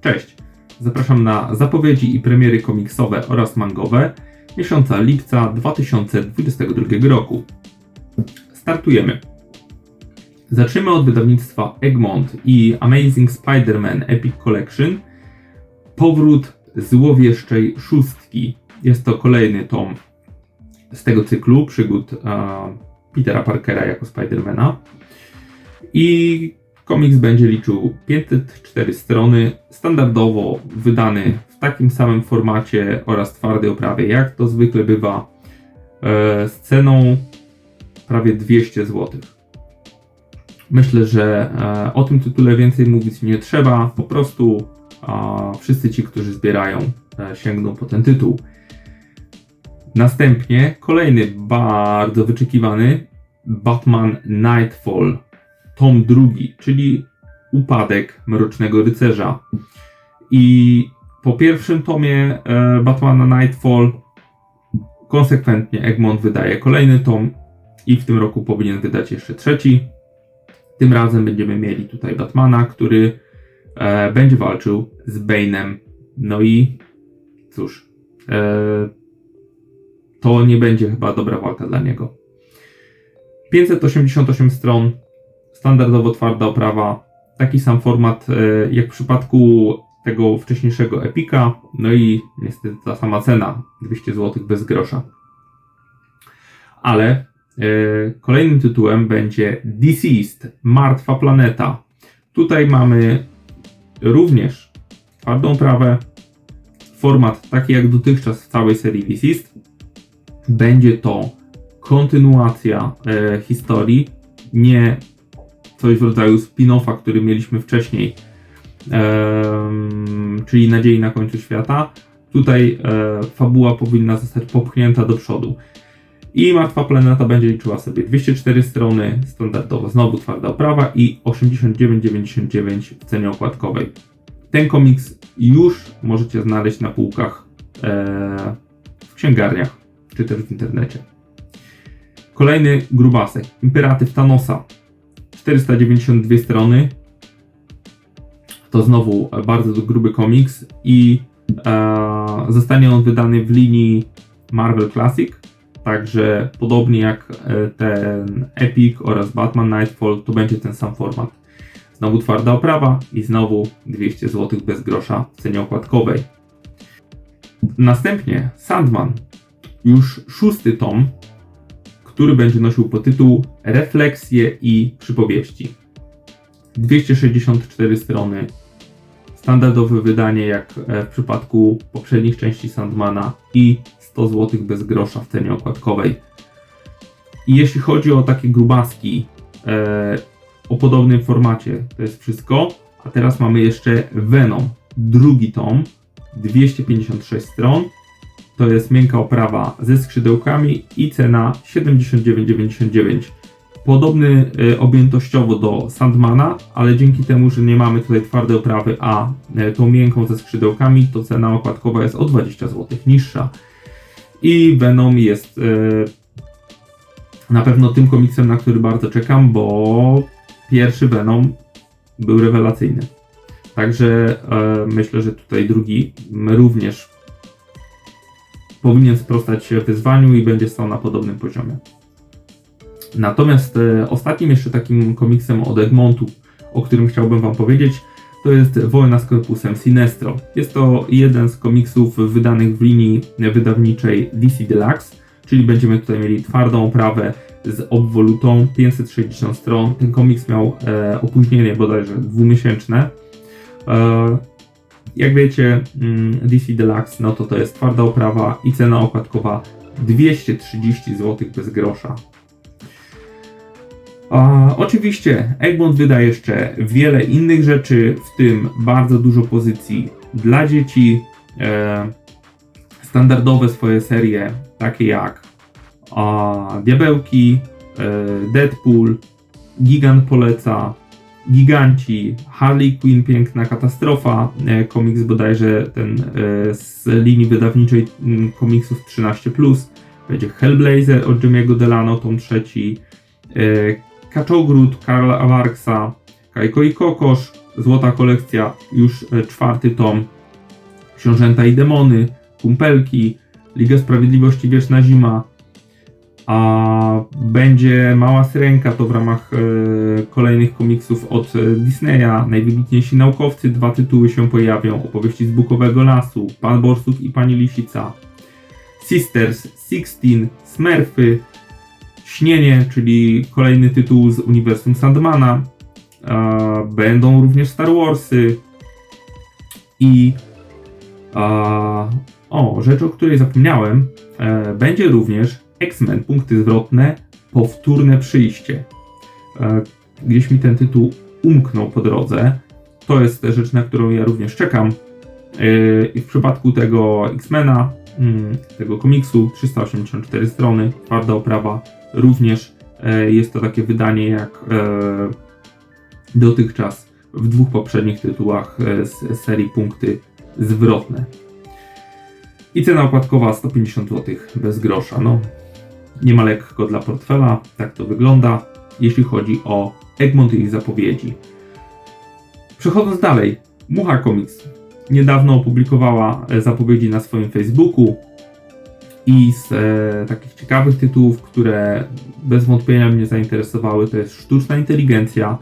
Cześć! Zapraszam na zapowiedzi i premiery komiksowe oraz mangowe miesiąca lipca 2022 roku. Startujemy. Zaczniemy od wydawnictwa Egmont i Amazing Spider-Man Epic Collection. Powrót złowieszczej szóstki. Jest to kolejny tom z tego cyklu przygód e, Petera Parkera jako Spidermana. I komiks będzie liczył 504 strony, standardowo wydany w takim samym formacie oraz twardej oprawie, jak to zwykle bywa, e, z ceną prawie 200 zł. Myślę, że e, o tym tytule więcej mówić nie trzeba. Po prostu wszyscy ci, którzy zbierają, e, sięgną po ten tytuł. Następnie kolejny bardzo wyczekiwany Batman Nightfall, tom drugi, czyli upadek Mrocznego Rycerza. I po pierwszym tomie e, Batmana Nightfall konsekwentnie Egmont wydaje kolejny tom i w tym roku powinien wydać jeszcze trzeci. Tym razem będziemy mieli tutaj Batmana, który e, będzie walczył z Bane'em. No i cóż, e, to nie będzie chyba dobra walka dla niego. 588 stron, standardowo twarda oprawa, taki sam format e, jak w przypadku tego wcześniejszego Epika, no i niestety ta sama cena, 200 zł bez grosza. Ale e, kolejnym tytułem będzie Deceased, Martwa Planeta. Tutaj mamy również twardą oprawę, format taki jak dotychczas w całej serii Deceased. Będzie to kontynuacja e, historii, nie coś w rodzaju spin-offa, który mieliśmy wcześniej, czyli Nadziei na końcu świata. Tutaj e, fabuła powinna zostać popchnięta do przodu. I Martwa Planeta będzie liczyła sobie 204 strony, standardowo znowu twarda oprawa i 89,99 w cenie okładkowej. Ten komiks już możecie znaleźć na półkach e, w księgarniach, czy też w internecie. Kolejny grubasek, Imperatyw Thanosa, 492 strony. To znowu bardzo gruby komiks i e, zostanie on wydany w linii Marvel Classic. Także podobnie jak e, ten Epic oraz Batman Nightfall, to będzie ten sam format. Znowu twarda oprawa i znowu 200 zł bez grosza w cenie okładkowej. Następnie Sandman, już szósty tom, który będzie nosił podtytuł Refleksje i przypowieści. 264 strony, standardowe wydanie jak e, w przypadku poprzednich części Sandmana i 100 zł bez grosza w cenie okładkowej. I jeśli chodzi o takie grubaski e, o podobnym formacie, to jest wszystko. A teraz mamy jeszcze Venom, drugi tom, 256 stron. To jest miękka oprawa ze skrzydełkami i cena 79,99. Podobny e, objętościowo do Sandmana, ale dzięki temu, że nie mamy tutaj twardej oprawy, a e, tą miękką ze skrzydełkami, to cena okładkowa jest o 20 zł niższa. I Venom jest e, na pewno tym komiksem, na który bardzo czekam, bo pierwszy Venom był rewelacyjny. Także e, myślę, że tutaj drugi również powinien sprostać wyzwaniu i będzie stał na podobnym poziomie. Natomiast e, ostatnim jeszcze takim komiksem od Egmontu, o którym chciałbym Wam powiedzieć, to jest Wojna z Korpusem Sinestro. Jest to jeden z komiksów wydanych w linii wydawniczej DC Deluxe, czyli będziemy tutaj mieli twardą oprawę z obwolutą 560 stron. Ten komiks miał e, opóźnienie bodajże dwumiesięczne. E, jak wiecie, mm, DC Deluxe, no to to jest twarda oprawa i cena okładkowa 230 zł bez grosza. A, oczywiście Egmont wyda jeszcze wiele innych rzeczy, w tym bardzo dużo pozycji dla dzieci, e, standardowe swoje serie, takie jak a, Diabełki, e, Deadpool, Gigant poleca, Giganci, Harley Quinn, Piękna Katastrofa, e, komiks bodajże ten e, z linii wydawniczej m, komiksów 13+, będzie Hellblazer od Jimmy'ego Delano, tom trzeci, e, Kaczogród Karla Awarksa, Kajko i Kokosz, złota kolekcja, już czwarty tom. Książęta i Demony, Kumpelki, Liga Sprawiedliwości Wieczna Zima, a będzie Mała Syrenka, to w ramach e, kolejnych komiksów od e, Disneya, Najwybitniejsi Naukowcy, dwa tytuły się pojawią, opowieści z Bukowego Lasu, Pan Borsuk i Pani Lisica, Sisters, Sixteen, Smurfy, Śnienie, czyli kolejny tytuł z uniwersum Sandmana, e, będą również Star Warsy i e, o, rzecz, o której zapomniałem, e, będzie również X-Men, punkty zwrotne, powtórne przyjście. E, gdzieś mi ten tytuł umknął po drodze. To jest rzecz, na którą ja również czekam. E, I w przypadku tego X-Mena, mm, tego komiksu, 384 strony, twarda oprawa, również e, jest to takie wydanie jak dotychczas w dwóch poprzednich tytułach z serii punkty zwrotne. I cena okładkowa 150 zł bez grosza. No, nie ma lekko dla portfela, tak to wygląda, jeśli chodzi o Egmont i ich zapowiedzi. Przechodząc dalej, Mucha Comics niedawno opublikowała e, zapowiedzi na swoim Facebooku i z e, takich ciekawych tytułów, które bez wątpienia mnie zainteresowały, to jest Sztuczna Inteligencja,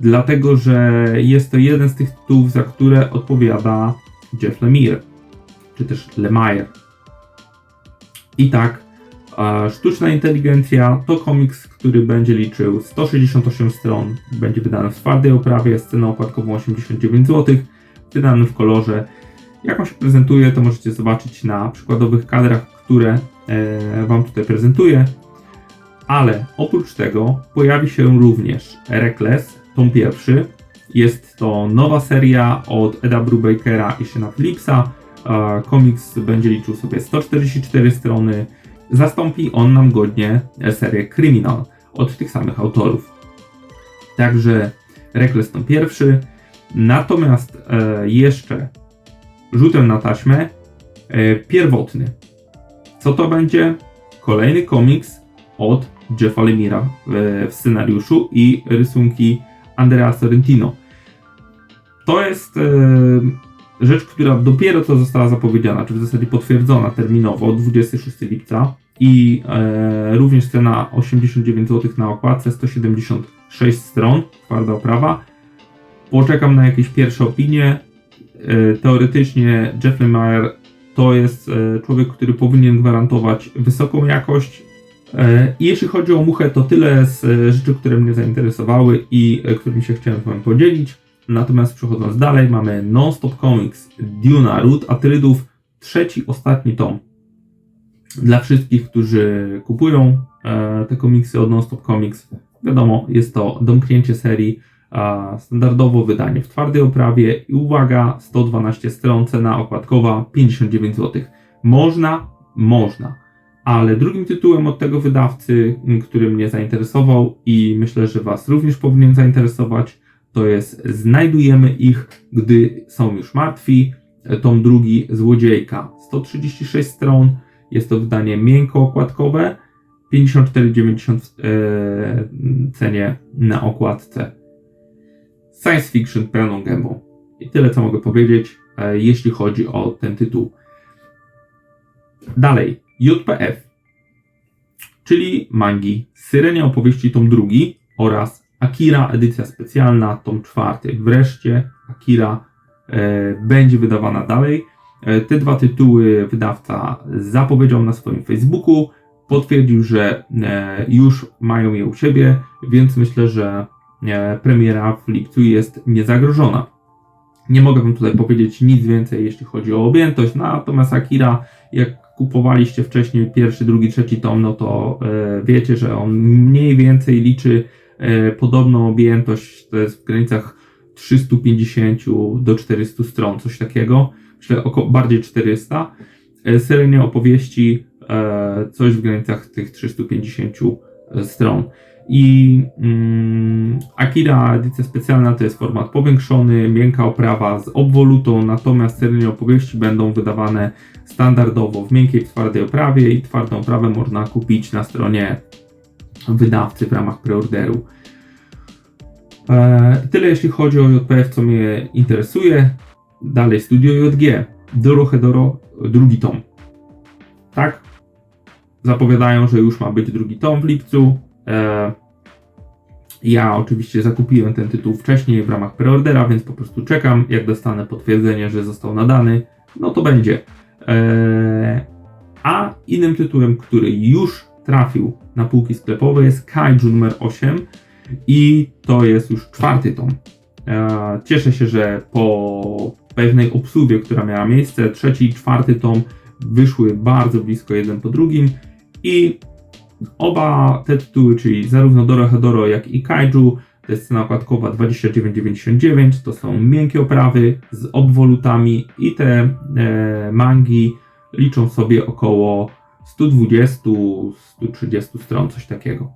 dlatego że jest to jeden z tych tytułów, za które odpowiada Jeff Lemire, czy też Lemire. I tak, Sztuczna Inteligencja to komiks, który będzie liczył 168 stron, będzie wydany w twardej oprawie, z ceną opłatkową 89 zł, wydany w kolorze. Jak on się prezentuje, to możecie zobaczyć na przykładowych kadrach, które e, Wam tutaj prezentuję. Ale oprócz tego pojawi się również Reckless, tom pierwszy. Jest to nowa seria od Eda Brubakera i Shana Phillipsa. Komiks będzie liczył sobie 144 strony zastąpi on nam godnie serię Criminal od tych samych autorów. Także Reckless to pierwszy. Natomiast e, jeszcze rzutem na taśmę e, pierwotny. Co to będzie? Kolejny komiks od Jeffa Lemira w, w scenariuszu i rysunki Andrea Sorrentino. To jest e, rzecz, która dopiero co została zapowiedziana, czy w zasadzie potwierdzona terminowo 26 lipca i e, również cena 89 zł na okładce, 176 stron, twarda oprawa. Poczekam na jakieś pierwsze opinie. E, teoretycznie Jeff Lemire to jest e, człowiek, który powinien gwarantować wysoką jakość. E, I jeśli chodzi o muchę, to tyle z e, rzeczy, które mnie zainteresowały i e, którymi się chciałem z Wami podzielić. Natomiast przechodząc dalej, mamy Non-Stop Comics Duna Root Atrydów, trzeci, ostatni tom. Dla wszystkich, którzy kupują e, te komiksy od Non-Stop Comics, wiadomo, jest to domknięcie serii, e, standardowo wydanie w twardej oprawie i uwaga, 112 stron, cena okładkowa 59 zł. Można, można, ale drugim tytułem od tego wydawcy, który mnie zainteresował i myślę, że Was również powinien zainteresować, to jest Znajdujemy ich, gdy są już martwi. Tom drugi Złodziejka. 136 stron. Jest to wydanie miękko-okładkowe. 54,90 w e, cenie na okładce. Science fiction pełną gębą. I tyle, co mogę powiedzieć, e, jeśli chodzi o ten tytuł. Dalej, JPF, czyli mangi Syrenia opowieści tom drugi oraz Akira, edycja specjalna, tom czwarty. Wreszcie Akira e, będzie wydawana dalej. E, te dwa tytuły wydawca zapowiedział na swoim Facebooku. Potwierdził, że e, już mają je u siebie, więc myślę, że e, premiera w lipcu jest niezagrożona. Nie mogę Wam tutaj powiedzieć nic więcej, jeśli chodzi o objętość, natomiast Akira, jak kupowaliście wcześniej pierwszy, drugi, trzeci tom, no to e, wiecie, że on mniej więcej liczy podobną objętość, to jest w granicach 350 do 400 stron, coś takiego. Myślę około bardziej 400. E, Seryjnie opowieści e, coś w granicach tych 350 stron. I mm, Akira edycja specjalna to jest format powiększony, miękka oprawa z obwolutą, natomiast seryjne opowieści będą wydawane standardowo w miękkiej, twardej oprawie i twardą oprawę można kupić na stronie wydawcy w ramach preorderu. E, tyle jeśli chodzi o JPF, co mnie interesuje. Dalej Studio JG. Dorohedoro, drugi tom. Tak? Zapowiadają, że już ma być drugi tom w lipcu. E, ja oczywiście zakupiłem ten tytuł wcześniej w ramach preordera, więc po prostu czekam. Jak dostanę potwierdzenie, że został nadany, no to będzie. Eee, a innym tytułem, który już trafił na półki sklepowe jest Kaiju numer 8 i to jest już czwarty tom. Eee, cieszę się, że po pewnej obsłudze, która miała miejsce, trzeci i czwarty tom wyszły bardzo blisko jeden po drugim i Oba te tytuły, czyli zarówno Dorohedoro, jak i Kaiju, to jest cena okładkowa 29,99, to są miękkie oprawy z obwolutami i te e, mangi liczą sobie około 120-130 stron, coś takiego.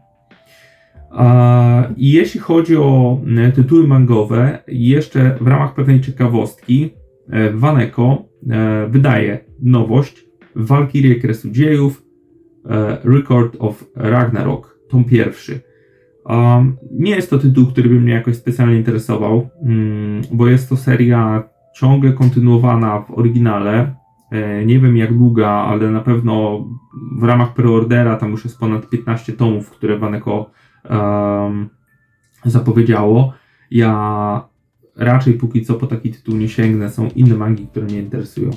I jeśli chodzi o e, tytuły mangowe, jeszcze w ramach pewnej ciekawostki, e, Waneko e, wydaje nowość Walkirię Kresu Dziejów, Record of Ragnarok, tom pierwszy. Nie jest to tytuł, który by mnie jakoś specjalnie interesował, um, bo jest to seria ciągle kontynuowana w oryginale. E, nie wiem jak długa, ale na pewno w ramach preordera tam już jest ponad 15 tomów, które Waneko um, zapowiedziało. Ja raczej póki co po taki tytuł nie sięgnę, są inne mangi, które mnie interesują.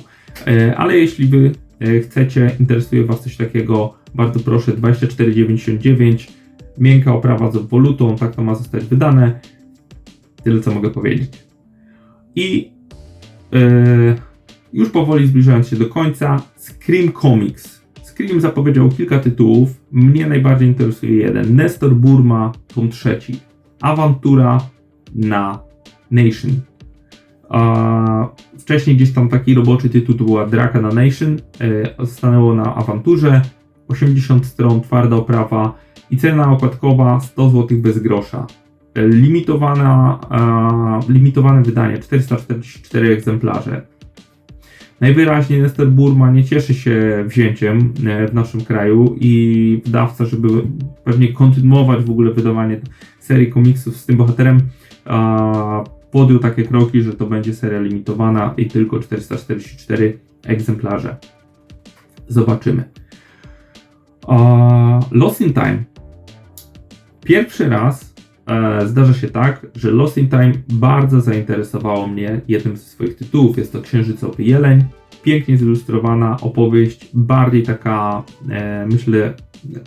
E, ale jeśli wy e, chcecie, interesuje Was coś takiego, bardzo proszę 24,99 miękka oprawa z obwolutą, tak to ma zostać wydane. Tyle co mogę powiedzieć. I już powoli zbliżając się do końca, Scream Comics. Scream zapowiedział kilka tytułów. Mnie najbardziej interesuje jeden. Nestor Burma, tom trzeci. Awantura na Nation. wcześniej gdzieś tam taki roboczy tytuł to była Draka na Nation. Yy, stanęło na awanturze. 80 stron, twarda oprawa i cena okładkowa 100 zł bez grosza. Limitowana, e, limitowane wydanie 444 egzemplarze. Najwyraźniej Nestor Burma nie cieszy się wzięciem e, w naszym kraju i wydawca, żeby pewnie kontynuować w ogóle wydawanie serii komiksów z tym bohaterem, podjął takie kroki, że to będzie seria limitowana i tylko 444 egzemplarze. Zobaczymy. Lost in Time. Pierwszy raz e, zdarza się tak, że Lost in Time bardzo zainteresowało mnie jednym ze swoich tytułów. Jest to Księżycowy Jeleń. Pięknie zilustrowana opowieść, bardziej taka, e, myślę,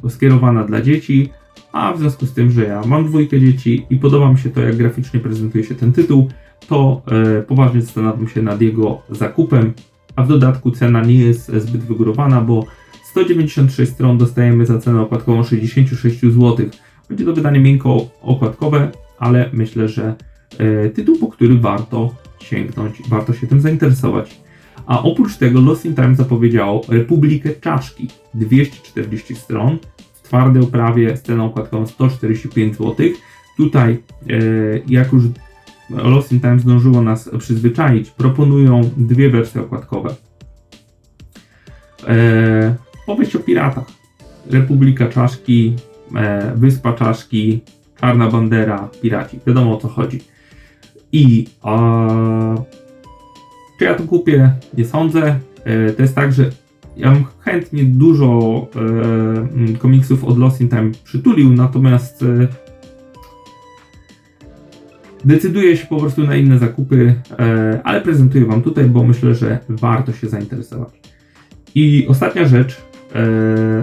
skierowana dla dzieci, a w związku z tym, że ja mam dwójkę dzieci i podoba mi się to, jak graficznie prezentuje się ten tytuł, to e, poważnie zastanawiam się nad jego zakupem, a w dodatku cena nie jest zbyt wygórowana, bo 196 stron dostajemy za cenę okładkową 66 zł. Będzie to wydanie miękko okładkowe, ale myślę, że e, tytuł, po który warto sięgnąć, warto się tym zainteresować. A oprócz tego Lost in Time zapowiedziało Republikę Czaszki, 240 stron, w twardej oprawie z ceną okładkową 145 zł. Tutaj, e, jak już Lost in Time zdążyło nas przyzwyczaić, proponują dwie wersje okładkowe. E, Powieść o piratach. Republika Czaszki, Wyspa Czaszki, Czarna Bandera, piraci. Wiadomo o co chodzi. I e, czy ja to kupię? Nie sądzę. E, to jest tak, że ja bym chętnie dużo e, komiksów od Lost in Time przytulił, natomiast e, decyduję się po prostu na inne zakupy, e, ale prezentuję Wam tutaj, bo myślę, że warto się zainteresować. I ostatnia rzecz, E,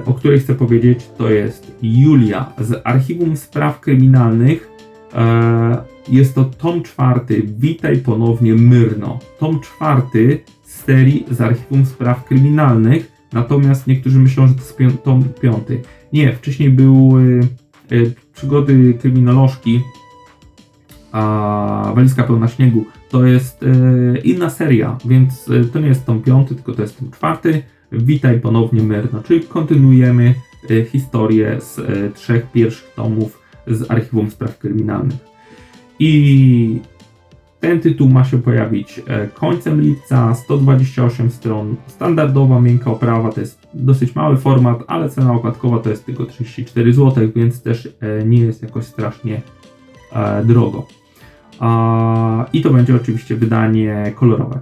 o której chcę powiedzieć, to jest Julia z Archiwum Spraw Kryminalnych. E, jest to tom czwarty. Witaj ponownie Myrno. Tom czwarty z serii z Archiwum Spraw Kryminalnych. Natomiast niektórzy myślą, że to jest tom piąty. Nie, wcześniej były e, przygody kryminolożki, a walizka pełna śniegu. To jest inna seria, więc to nie jest tom piąty, tylko to jest tom czwarty. Witaj ponownie Myrno, czyli kontynuujemy e, historię z e, trzech pierwszych tomów z Archiwum Spraw Kryminalnych. I ten tytuł ma się pojawić e, końcem lipca, 128 stron, standardowa miękka oprawa, to jest dosyć mały format, ale cena okładkowa to jest tylko 34 zł, więc też nie jest jakoś strasznie drogo. I to będzie oczywiście wydanie kolorowe.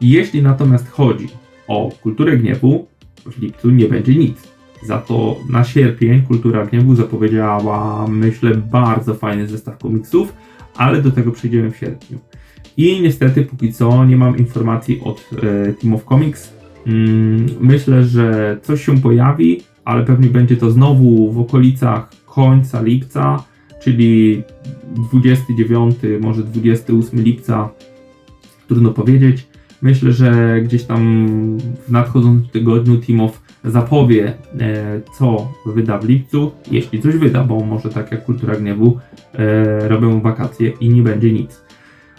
Jeśli natomiast chodzi o kulturę gniewu, w lipcu nie będzie nic. Za to na sierpień Kultura Gniewu zapowiedziała, myślę, bardzo fajny zestaw komiksów, ale do tego przejdziemy w sierpniu. I niestety póki co nie mam informacji od e, Team of Comics. Mm, myślę, że coś się pojawi, ale pewnie będzie to znowu w okolicach końca lipca, czyli 29, może 28 lipca. Trudno powiedzieć. Myślę, że gdzieś tam w nadchodzącym tygodniu Timow zapowie, e, co wyda w lipcu, jeśli coś wyda, bo może tak jak Kultura Gniewu e, robią wakacje i nie będzie nic.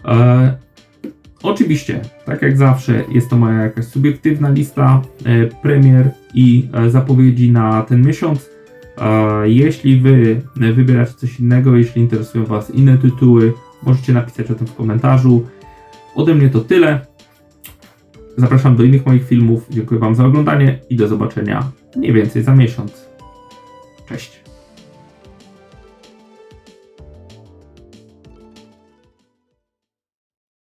E, oczywiście, tak jak zawsze, jest to moja jakaś subiektywna lista premier i zapowiedzi na ten miesiąc. Jeśli wy wybieracie coś innego, jeśli interesują Was inne tytuły, możecie napisać o tym w komentarzu. Ode mnie to tyle. Zapraszam do innych moich filmów. Dziękuję Wam za oglądanie i do zobaczenia mniej więcej za miesiąc.